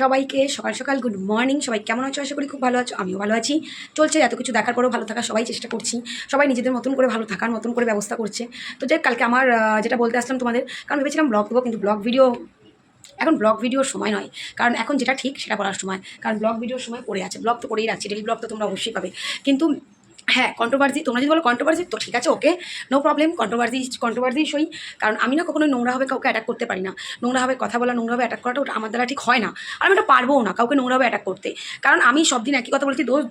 সবাইকে সকাল সকাল গুড মর্নিং সবাই কেমন আছো? আশা করি খুব ভালো আছো, আমিও ভালো আছি। চলছে এত কিছু দেখার পরেও ভালো থাকার সবাই চেষ্টা করছি। সবাই নিজেদের মতন করে ভালো থাকার মতন করে ব্যবস্থা করছে। তো যাই কালকে আমার যেটা বলতে আসলাম তোমাদের, কারণ ভেবেছিলাম ব্লগ দেবো, কিন্তু ব্লগ ভিডিও এখন ব্লগ ভিডিওর সময় নয়। কারণ এখন যেটা ঠিক, সেটা করার সময়। কারণ ব্লগ ভিডিওর সময় পড়ে আছে। ব্লগ তো করেই রাখছি ডেলি ব্লগ তো তোমরা অবশ্যই পাবে। কিন্তু হ্যাঁ কন্ট্রোভার্সি তোমরা যদি বলো কন্ট্রোভার্সি তো ঠিক আছে, okay no problem controversy controversy সই। কারণ আমি না কখনো নোংরাভাবে কাউকে অ্যাটাক করতে পারি না। নোংরাভাবে কথা বলা, নোংরাভাবে অ্যাটাক করাটা ওটা আমার দ্বারা ঠিক হয় না। আর আমি ওটা পারবও না কাউকে নোংরাভাবে অ্যাটাক করতে। কারণ আমি সব দিন একই কথা বলছি, দোষ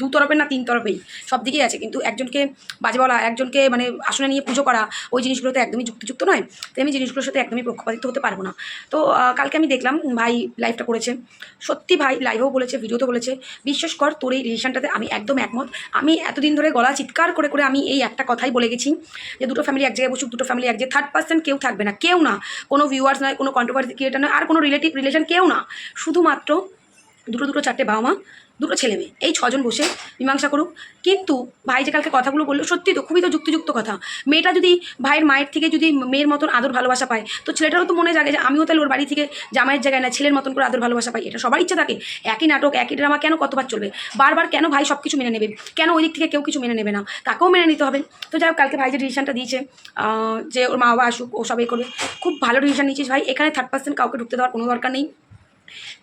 দু তরফের না তিন তরফেই, সব দিকেই আছে। কিন্তু একজনকে বাজে বলা, একজনকে মানে আসনে নিয়ে পুজো করা, ওই জিনিসগুলোতে একদমই যুক্তিযুক্ত নয়। তো আমি জিনিসগুলোর সাথে একদমই পক্ষপাতিত হতে পারব না। তো কালকে আমি দেখলাম, ভাই লাইভটা করেছে। সত্যি ভাই লাইভেও বলেছে ভিডিওতে বলেছে। বিশ্বাস কর, তোর এই রিলেশনটাতে আমি একদম একমত। আমি এতদিন ধরে গলা চিৎকার করে করে আমি এই একটা কথাই বলে গেছি যে দুটো ফ্যামিলি এক জায়গায় বসুক, দুটো ফ্যামিলি এক জায়গায় থার্ড পার্সেন্ট কেউ থাকবে না, কেউ না। কোনো ভিউয়ার্স নয়, কোনো কন্ট্রোভার্সি ক্রিয়েটার নয়, আর কোনো রিলেটিভ রিলেশন কেউ না। শুধুমাত্র দুটো দুটো চারটে বাবা মা, দুটো ছেলে মেয়ে, এই ছজন বসে মীমাংসা করুক। কিন্তু ভাই যে কালকে কথাগুলো বলল, সত্যি তো খুবই তো যুক্তিযুক্ত কথা। মেয়েটা যদি ভাইয়ের মায়ের থেকে যদি মেয়ের মতন আদর ভালোবাসা পায়, তো ছেলেটারও তো মনে জাগে যে আমিও তাহলে ওর বাড়ি থেকে জামাইয়ের জায়গায় না, ছেলের মতন করে আদর ভালোবাসা পাই। এটা সবার ইচ্ছা থাকে। একই নাটক, একই ড্রামা কেন কতবার চলবে? বারবার কেন ভাই সব কিছু মেনে নেবে? কেন ওই দিক থেকে কেউ কিছু মেনে নেবে না? তাকেও মেনে নিতে হবে। তো যাই কালকে ভাই যে ডিসিশনটা দিয়েছে যে ওর মা বাবা আসুক, ও সবাই করবে। খুব ভালো ডিসিশন নিয়েছিস ভাই। এখানে থার্ড পার্সেন্ট কাউকে ঢুকতে দেওয়ার কোনো দরকার নেই।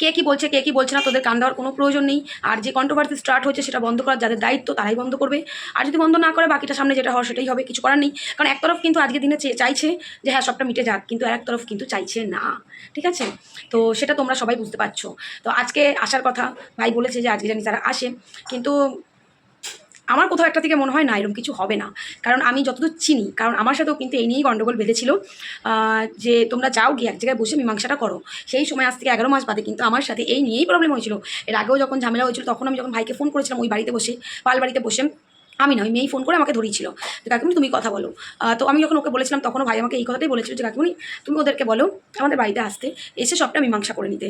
কে কি বলছে, কে কি বলছে না, তোদের কান দেওয়ার কোনো প্রয়োজন নেই। আর যে কন্ট্রোভার্সি স্টার্ট হচ্ছে সেটা বন্ধ করার যাদের দায়িত্ব, তারাই বন্ধ করবে। আর যদি বন্ধ না করে, বাকিটা সামনে যেটা হয় সেটাই হবে, কিছু করার নেই। কারণ এক তরফ কিন্তু আজকে দিনে চাইছে যে হ্যাঁ সবটা মিটে যাক, কিন্তু আর এক তরফ কিন্তু চাইছে না। ঠিক আছে? তো সেটা তোমরা সবাই বুঝতে পারছ। তো আজকে আসার কথা, ভাই বলেছে যে আজকে জানি তারা আসে, কিন্তু আমার কোথাও একটা থেকে মনে হয় না এরকম কিছু হবে না। কারণ আমি যতদূর চিনি, কারণ আমার সাথেও কিন্তু এই নিয়েই গণ্ডগোল বেঁধেছিল যে তোমরা যাও গিয়ে এক জায়গায় বসে মীমাংসাটা করো। সেই সময় আজ থেকে এগারো মাস বাদে কিন্তু আমার সাথে এই নিয়েই প্রবলেম হয়েছিল। এর আগেও যখন ঝামেলা হয়েছিল, তখন আমি যখন ভাইকে ফোন করেছিলাম ওই বাড়িতে বসে, পাল বাড়িতে বসে, আমি না ওই মেয়েই ফোন করে আমাকে ধরিয়েছিল। যে কাকিমনি তুমি কথা বলো। তো আমি যখন ওকে বলেছিলাম, তখনও ভাই আমাকে এই কথাটাই বলেছিল যে কাকিমনি তুমি ওদেরকে বলো, আমাদের বাড়িতে আসতে, এসে সবটা মীমাংসা করে নিতে।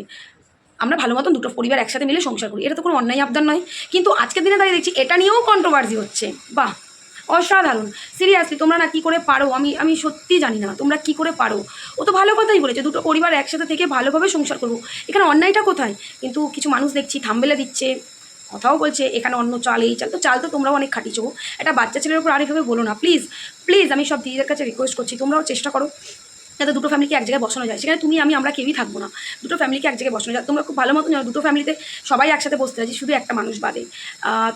আমরা ভালো মতন দুটো পরিবার একসাথে মিলে সংসার করি। এটা তো কোনো অন্যায় আবদার নয়। কিন্তু আজকের দিনে দাঁড়িয়ে দেখছি, এটা নিয়েও কন্ট্রোভার্সি হচ্ছে। বাহ, অসাধারণ। সিরিয়াসলি তোমরা না কি করে পারো? আমি আমি সত্যি জানি না, তোমরা কি করে পারো? ও তো ভালো কথাই বলেছে, দুটো পরিবার একসাথে থেকে ভালোভাবে সংসার করব। এখানে অন্যায়টা কোথায়? কিন্তু কিছু মানুষ দেখছি থামবেলে দিচ্ছে, কথাও বলছে, এখানে অন্য চাল, এই চাল। তো চাল তো তোমরাও অনেক খাটিছো। একটা বাচ্চা ছেলের উপর আরেকভাবে বলো না। প্লিজ প্লিজ আমি সব দিদিদের কাছে রিকোয়েস্ট করছি, তোমরাও চেষ্টা করো। যাতে দুটো ফ্যামিলিকে এক জায়গায় বসানো যায়। সেখানে তুমি, আমি, আমরা কেউই থাকব না। দুটো ফ্যামিলিকে এক জায়গায় বসানো যায়। তোমরা খুব ভালো মতো জানো, দুটো ফ্যামিলিতে সবাই একসাথে বসতে রাজি, শুধু একটা মানুষ বাদে।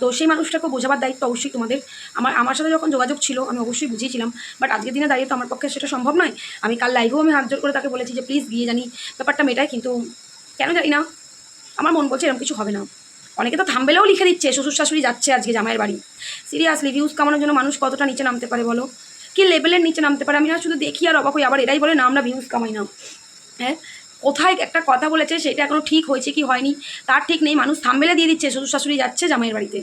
তো সেই মানুষটাকে বোঝাবার দায়িত্ব অবশ্যই তোমাদের। আমার আমার সাথে যখন যোগাযোগ ছিল, আমি অবশ্যই বুঝিয়েছিলাম। বাট আজকের দিনে দাঁড়িয়ে তো আমার পক্ষে সেটা সম্ভব নয়। আমি কাল লাইভেও আমি হাত জোর করে তাকে বলেছি যে প্লিজ গিয়ে জানি। ব্যাপারটা মেটায়, কিন্তু কেন জানি না। আমার মন বলছে, এরকম কিছু হবে না। অনেকে তো থামবেলেও লিখে দিচ্ছে, শ্বশুর শাশুড়ি যাচ্ছে আজকে জামাইয়ের বাড়ি। সিরিয়াসলি ভিউজ কামানোর জন্য মানুষ কতটা নিচে নামতে পারে বলো? কি লেভেলের নিচে নামতে পারে। আমি না শুধু দেখি আর অবাক হই, আবার এরাই বলে, না, আমরা ভিউজ কামাই না। হ্যাঁ? কোথায় একটা কথা বলেছে, সেটা এখনও ঠিক হয়েছে কি হয়নি? তার ঠিক নেই, মানুষ থামবেলে দিয়ে দিচ্ছে শ্বশুর শাশুড়ি যাচ্ছে জামাইয়ের বাড়িতে।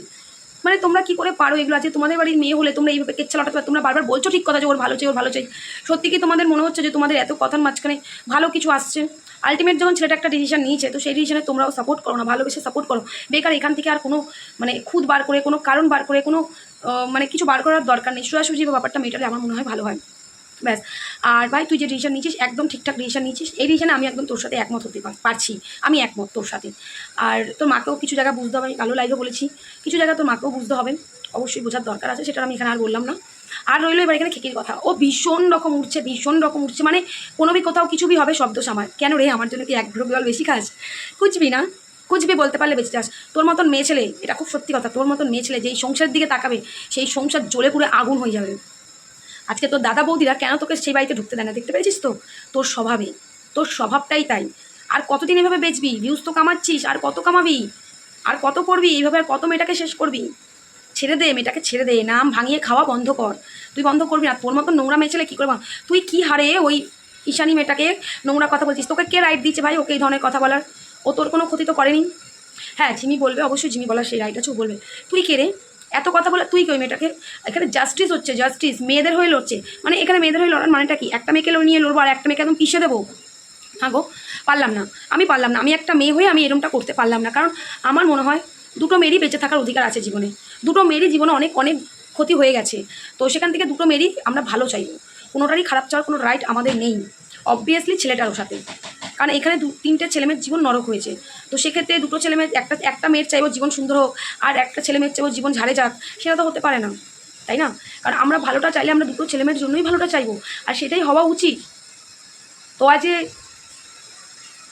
মানে তোমরা কি করে পারো এগুলো? আছে তোমাদের বাড়ির মেয়ে হলে তোমরা এইভাবে কেচ্ছা লটাতে পারো। তোমরা বারবার বলছো ঠিক কথা যে ওর ভালো চাই, ওর ভালো চাই। সত্যি কি তোমাদের মনে হচ্ছে যে তোমাদের এত কথার মাঝখানে ভালো কিছু আসছে? আলটিমেট যখন ছেলেটা একটা ডিসিশন নিয়েছে, তো সেই ডিসিশনে তোমরাও সাপোর্ট করো না, ভালোবেসে সাপোর্ট করো। বেকার এখান থেকে আর কোনো মানে খুদ বার করে, কোনো কারণ বার করে, কোনো মানে কিছু বার করার দরকার নেই। সোজাসুজি ব্যাপারটা মেটালে আমার মনে হয় ভালো হয়। ব্যাস। আর ভাই, তুই যে ডিসিশন নিয়েছিস, একদম ঠিকঠাক ডিসিশন নিয়েছিস, এই ডিসিশনে আমি একদম তোর সাথে একমত হতে পারছি। আমি একমত তোর সাথে। আর তোর মাকেও কিছু জায়গা বুঝতে হবে কালো লাইভে বলেছি। কিছু জায়গা তোর মাকেও বুঝতে হবে। অবশ্যই বোঝার দরকার আছে, সেটা আমি এখানে আর বললাম না। আর রইল এবার এখানে খেকির কথা। ও ভীষণ রকম উঠছে, ভীষণ রকম উঠছে। মানে কোনো বি কোথাও কিছু বি হবে, শব্দ সামার। কেন রে, আমার জন্য কি এক গ্রুপ বেশি কাজ কুচবি না? কুচবি বলতে পারলে বেঁচে যাস। তোর মতন মেয়ে ছেলে, এটা খুব সত্যি কথা, তোর মতন মেয়ে ছেলে যেই সংসারের দিকে তাকাবে, সেই সংসার জ্বলে পুরো আগুন হয়ে যাবে। আজকে তোর দাদা বৌদিরা কেন তোকে সেই বাড়িতে ঢুকতে দেয় না, দেখতে পেরেছিস তো? তোর স্বভাবে, তোর স্বভাবটাই তাই। আর কতদিন এভাবে বেচবি? ভিউজ তো কামাচ্ছিস, আর কত কামাবি? আর কত করবি এইভাবে আর কত মেয়েটাকে শেষ করবি? ছেড়ে দে, মেয়েটাকে ছেড়ে দে, নাম ভাঙিয়ে খাওয়া বন্ধ কর। তুই বন্ধ করবি না, তোর মতো নোংরা মেয়ে ছেলে কী করবা? তুই কি হারে ওই ঈশানী মেয়েটাকে নোংরা কথা বলছিস? তোকে কে রাইট দিচ্ছে ভাই ওকে এই ধরনের কথা বলার? ও তোর কোনো ক্ষতি তো করেনি? হ্যাঁ জিমি বলবে, অবশ্যই জিমি বলার সেই রাইট আছে বলবে। তুই কে রে? এত কথা বলে, তুই কই মেয়েটাকে? এখানে জাস্টিস হচ্ছে জাস্টিস মেয়েদের হয়ে লড়ছে। মানে এখানে মেয়েদের হয়ে লড়ার মানেটা কি? একটা মেয়েকে নিয়ে লড়বো আর একটা মেয়েকে একদম পিষে দেবো? হ্যাঁ গো, পারলাম না। আমি পারলাম না। আমি একটা মেয়ে হয়ে আমি এরমটা করতে পারলাম না। কারণ আমার মনে হয় দুটো মেয়েরই বেঁচে থাকার অধিকার আছে জীবনে। দুটো মেয়েরই জীবনে অনেক অনেক ক্ষতি হয়ে গেছে। তো সেখান থেকে দুটো মেয়েরই আমরা ভালো চাইব। কোনোটারই খারাপ চাওয়ার কোনো রাইট আমাদের নেই। অবভিয়াসলি ছেলেটারও সাথে। কারণ এখানে দু তিনটে ছেলেমেয়ের জীবন নরক হয়েছে। তো সেক্ষেত্রে দুটো ছেলেমেয়ের একটা একটা মেয়ের চাইব জীবন সুন্দর হোক, আর একটা ছেলেমেয়ের চাইব জীবন ঝাড়ে যাক, সেটা তো হতে পারে না, তাই না? কারণ আমরা ভালোটা চাইলে আমরা দুটো ছেলেমেয়ের জন্যই ভালোটা চাইব, আর সেটাই হওয়া উচিত। তো আজ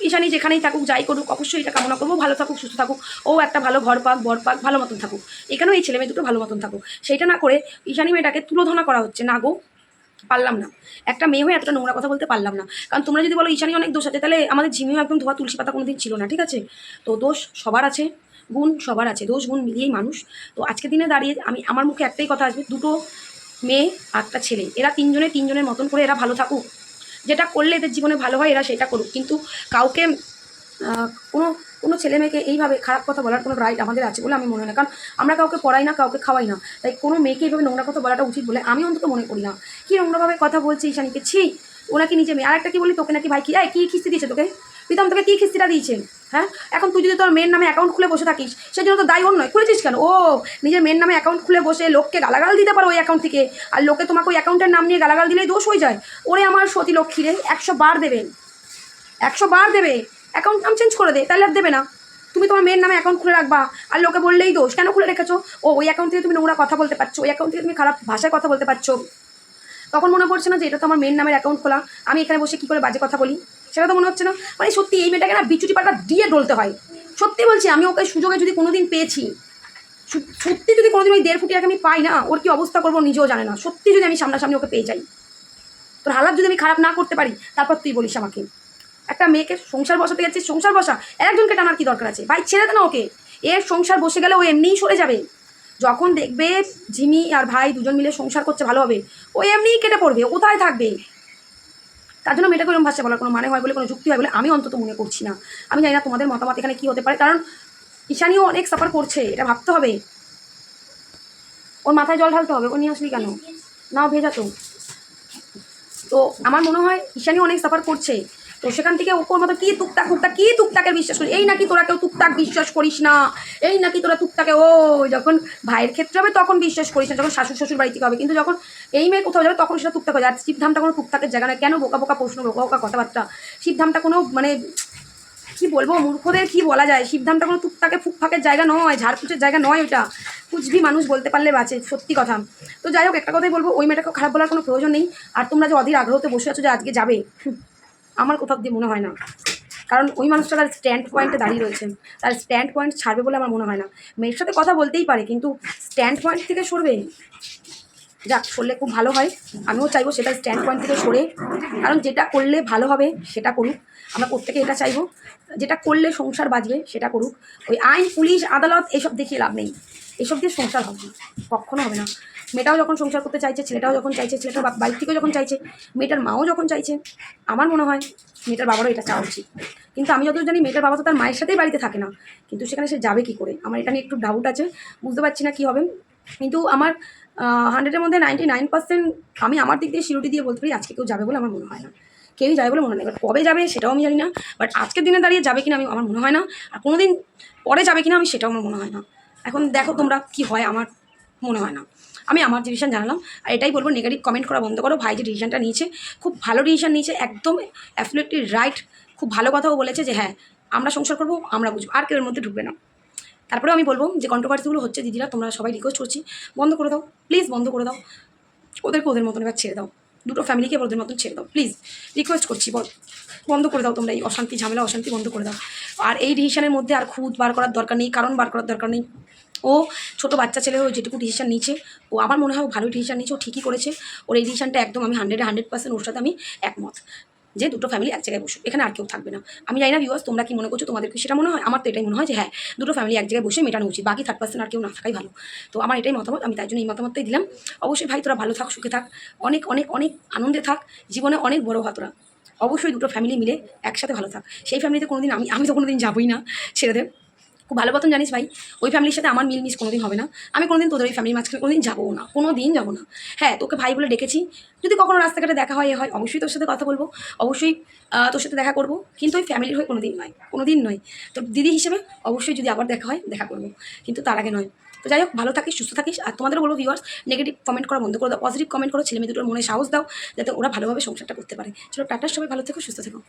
ঈশানি যেখানেই থাকুক, যাই করুক, অবশ্যই এটা কামনা করব, ভালো থাকুক, সুস্থ থাকুক, ও একটা ভালো ঘর পাক, বর পাক, ভালো মতন থাকুক। এখানেও এই ছেলে মেয়ে দুটো ভালো মতন থাকুক। সেইটা না করে ঈশানি মেয়েটাকে তুলোধনা করা হচ্ছে, না গো। পারলাম না। একটা মেয়ে হয়ে এতটা নোংরা কথা বলতে পারলাম না। কারণ তোমরা যদি বলো, ঈশানি অনেক দোষ আছে, তাহলে আমাদের ঝিমিও একদম ধোয়া তুলসী পাতা কোনোদিন ছিল না, ঠিক আছে? তো দোষ সবার আছে, গুণ সবার আছে, দোষ গুণ মিলিয়েই মানুষ। তো আজকের দিনে দাঁড়িয়ে আমি, আমার মুখে একটাই কথা আসবে, দুটো মেয়ে একটা ছেলে। এরা তিনজনে তিনজনের মতন করে এরা ভালো থাকুক। যেটা করলে এদের জীবনে ভালো হয়, এরা সেটা করুক। কিন্তু কাউকে কোনো কোনো ছেলে মেয়েকে এইভাবে খারাপ কথা বলার কোনো রাইট আমাদের আছে বলে আমি মনে না। কারণ আমরা কাউকে পড়াই না কাউকে খাওয়াই না। তাই কোনো মেয়েকে এইভাবে নোংরা কথা বলাটা উচিত বলে আমি অন্তত মনে করি না। কি নোংরাভাবে কথা বলছে ঈশানীকে? ছি ও নাকি নিজে মেয়ে আর একটা কি বলি তোকে নাকি ভাই কি এই, কী কিস্তি দিয়েছে তোকে? প্রীতম তোকে কী কিস্তিটা দিয়েছে? হ্যাঁ? এখন তুই যদি তোর মেয়ের নামে অ্যাকাউন্ট খুলে বসে থাকিস সেই জন্য তো দায় অন্য নয়। খুলেছিস কেন? ও নিজের মেয়ের নামে অ্যাকাউন্ট খুলে বসে লোককে গালাগাল দিতে পারো ওই অ্যাকাউন্ট থেকে। আর লোকে তোমাকে ওই অ্যাকাউন্টের নাম নিয়ে গালাগাল দিলেই দোষ হয়ে যায়। ওরে আমার সতী লক্ষ্মী রে একশো বার দেবে। একশো বার দেবে। অ্যাকাউন্ট নাম চেঞ্জ করে দে, তাহলে আর দেবে না। তুমি তোমার মেয়ের নামে অ্যাকাউন্ট খুলে রাখবা, আর লোকে বললেই দোষ। কেন খুলে রেখেছো? ও, ওই অ্যাকাউন্ট থেকে তুমি নোংরা কথা বলতে পারছ, ওই অ্যাকাউন্ট থেকে তুমি খারাপ ভাষায় কথা বলতে পারছ। তখন মনে পড়ছে না যে এটা তো আমার মেয়ের নামের অ্যাকাউন্ট খোলা, আমি এখানে বসে কী করে বাজে কথা বলি? সেটা তো মনে হচ্ছে না। মানে সত্যি এই মেয়েটাকে না বিচুটি পাটা দিয়ে ডলতে হয়। সত্যি বলছি, আমি ওকে সুযোগে যদি কোনোদিন পেয়েছি সত্যি যদি কোনোদিন ওই দেড় ফুটিয়াকে আমি পাই না, ওর কি অবস্থা করব নিজেও জানে না। সত্যি যদি আমি সামনাসামনি ওকে পেয়ে যাই, তোর হালাত যদি আমি খারাপ না করতে পারি, তারপর তুই বলিস আমাকে। একটা মেয়েকে সংসার বসাতে যাচ্ছিস সংসার বসা। একজনকে টানার কি দরকার আছে? ভাই ছেড়ে দে না ওকে। এর সংসার বসে গেলে ও এমনিই সরে যাবে। যখন দেখবে ঝিমি আর ভাই দুজন মিলে সংসার করছে ভালো হবে। ও এমনিই কেটে পড়বে ও কোথায় থাকবে? তার জন্য মেয়েটাকে ওরকম ভাষা বলার কোনো মানে হয় বলে কোনো যুক্তি হয় বলে আমি অন্তত মনে করছি না। আমি জানি না তোমাদের মতামত এখানে কী হতে পারে কারণ ঈশানীও অনেক সাফার করছে এটা ভাবতে হবে। ওর মাথায় জল ঢালতে হবে ও নিয়ে আসলি কেন? নাও ভেজা তো। তো আমার মনে হয় ঈশানী অনেক সাফার করছে। তো সেখান থেকে ওপর মতো কি টুকটাক টুকটাক, কি টুকটাকের বিশ্বাস করিস এই নাকি তোরা কেউ টুকটাক বিশ্বাস করিস না। এই নাকি তোরা টুকটাকে ও যখন ভাইয়ের ক্ষেত্রে হবে তখন বিশ্বাস করিস না, যখন শাশুড় শ্বশুর বাড়ি থেকে হবে। কিন্তু যখন এই মেয়ে কোথাও যাবে তখন সেটা টুকটাক হয়ে যায়। আর শিবধামটা কোনো টুকটাকের জায়গা নয়। কেন বোকা বোকা প্রশ্ন বোকা বোকা কথাবার্তা। শিবধামটা কোনো মানে কি বলব, মূর্খদের কি বলা যায়? শিবধামটা কোনো টুকটাকে ফুকফাকের জায়গা নয় ঝাড়ফুটের জায়গা নয় ওটা কুচবি মানুষ বলতে পারলে বাঁচে, সত্যি কথা। তো যাই হোক, একটা কথাই বলব, ওই মেয়েটাকে খারাপ বলার কোনো প্রয়োজন নেই। আর তোমরা যে অধীর আগ্রহতে বসে আছো যে আজকে যাবে আমার কোথাও দিয়ে মনে হয় না। কারণ ওই মানুষটা তার স্ট্যান্ড পয়েন্টে দাঁড়িয়ে রয়েছে। তার স্ট্যান্ড পয়েন্ট ছাড়বে বলে আমার মনে হয় না। মেয়ের সাথে কথা বলতেই পারে, কিন্তু স্ট্যান্ড পয়েন্ট থেকে সরবে? যাক, সরলে খুব ভালো হয়। আমিও চাইব সেটা স্ট্যান্ড পয়েন্ট থেকে সরে। কারণ যেটা করলে ভালো হবে, সেটা করুক। আমরা প্রত্যেকে এটা চাইব। যেটা করলে সংসার বাজবে সেটা করুক। ওই আইন, পুলিশ, আদালত, এসব দেখিয়ে লাভ নেই। এসব দিয়ে সংসার হবে না। কখনো হবে না। মেয়েটাও যখন সংসার করতে চাইছে, ছেলেটাও যখন চাইছে ছেলেটার বাপ- বাড়ি থেকেও যখন চাইছে, মেয়েটার মাও যখন চাইছে, আমার মনে হয় মেয়েটার বাবারও এটা চাওয়া উচিত। কিন্তু আমি যতদূর জানি, মেয়েটার বাবা তো তার মায়ের সাথেই বাড়িতে থাকে না। কিন্তু সেখানে সে যাবে কি করে? আমার এটা নিয়ে একটু ডাউট আছে, বুঝতে পারছি না কী হবে। কিন্তু আমার হান্ড্রেডের মধ্যে নাইনটি নাইন পার্সেন্ট আমি আমার দিক দিয়ে শিরুটি দিয়ে বলতে পারি, আজকে কেউ যাবে বলে আমার মনে হয় না। কেউই যাবে বলে মনে হয় না। কবে যাবে সেটাও আমি জানি না বাট আজকের দিনে দাঁড়িয়ে যাবে কিনা আমি, আমার মনে হয় না। আর কোনো দিন পরে যাবে কিনা আমি সেটাও আমার মনে হয় না। এখন দেখো তোমরা কি হয়, আমার মনে হয় না। আমি আমার ডিসিশন জানালাম, আর এটাই বলব নেগেটিভ কমেন্ট করা বন্ধ করো। ভাই যে ডিসিশনটা নিয়েছে, খুব ভালো ডিসিশন নিয়েছে, একদম অ্যাবসলিউটলি রাইট খুব ভালো কথাও বলেছে যে হ্যাঁ আমরা সংসার করব, আমরা বুঝব, আর কেউ এর মধ্যে ঢুকবে না। তারপরেও আমি বলব যে কন্ট্রোভার্সিগুলো হচ্ছে দিদিরা, তোমরা সবাই রিকোয়েস্ট করছি, বন্ধ করে দাও প্লিজ বন্ধ করে দাও। ওদেরকে ওদের মতন এবার ছেড়ে দাও। দুটো ফ্যামিলিকে ওদের মতন ছেড়ে দাও প্লিজ রিকোয়েস্ট করছি, বল। বন্ধ করে দাও তোমরা এই অশান্তি, ঝামেলা, অশান্তি বন্ধ করে দাও। আর এই ডিসিশনের মধ্যে আর খুদ বার করার দরকার নেই, কারণ বার করার দরকার নেই। ও ছোটো বাচ্চা ছেলে ও যেটুকু ডিসিশন নিচ্ছে ও আমার মনে হয় ও ভালোই ডিসিশন নিচ্ছে ও ঠিকই করেছে। ওর এই ডিসিশনটা একদম আমি হান্ড্রেডে হান্ড্রেড পার্সেন্ট ওর সাথে আমি একমত। যে দুটো ফ্যামিলি এক জায়গায় বসুক, এখানে আর কেউ থাকবে না। আমি জানি না ভিউয়ার্স তোমরা কি মনে করছ, তোমাদের কি সেটা মনে হয়? আমার তো এটাই মনে হয় যে হ্যাঁ দুটো ফ্যামিলি এক জায়গায় বসে মেটানো উচিত, বাকি থার্ড পার্সেন্ট আর কেউ না থাকাই ভালো। তো আমার এটাই মতামত, আমি তাই জন্য এই মতামতটাই দিলাম। অবশ্যই ভাই, তোরা ভালো থাক, সুখে থাক, অনেক অনেক অনেক আনন্দে থাক, জীবনে অনেক বড় হওয়া তোরা। অবশ্যই দুটো ফ্যামিলি মিলে একসাথে ভালো থাক। সেই ফ্যামিলিতে কোনোদিন আমি আমি তো কোনোদিন যাবই না, ছেড়ে খুব ভালো মতন জানিস ভাই, ওই ফ্যামিলির সাথে আমার মিল মিস কোনোদিন হবে না। আমি কোনোদিন তোদের ওই ফ্যামিলির মাঝখানে কোনোদিন যাব না কোনো দিন যাব না। হ্যাঁ তোকে ভাই বলে ডেকেছি, যদি কখনো রাস্তাঘাটে দেখা হয়, এ হয়, অবশ্যই তোর সাথে কথা বলব। অবশ্যই তোর সাথে দেখা করব। কিন্তু ওই ফ্যামিলির হয়ে কোনো দিন নয় কোনো দিন নয়। তো দিদি হিসেবে অবশ্যই যদি আবার দেখা হয়, দেখা করব। কিন্তু তার আগে নয়। তো যাই হোক, ভালো থাকিস, সুস্থ থাকিস। আর তোমাদেরও বলব ভিউয়ার্স নেগেটিভ কমেন্ট করা বন্ধ করে দাও পজিটিভ কমেন্ট করো ছেলে মেয়ে দুটোর মনে সাহস দাও, যাতে ওরা ভালোভাবে সংসারটা করতে পারে। চলো টাটার সবাই ভালো থেকো, সুস্থ থেকো।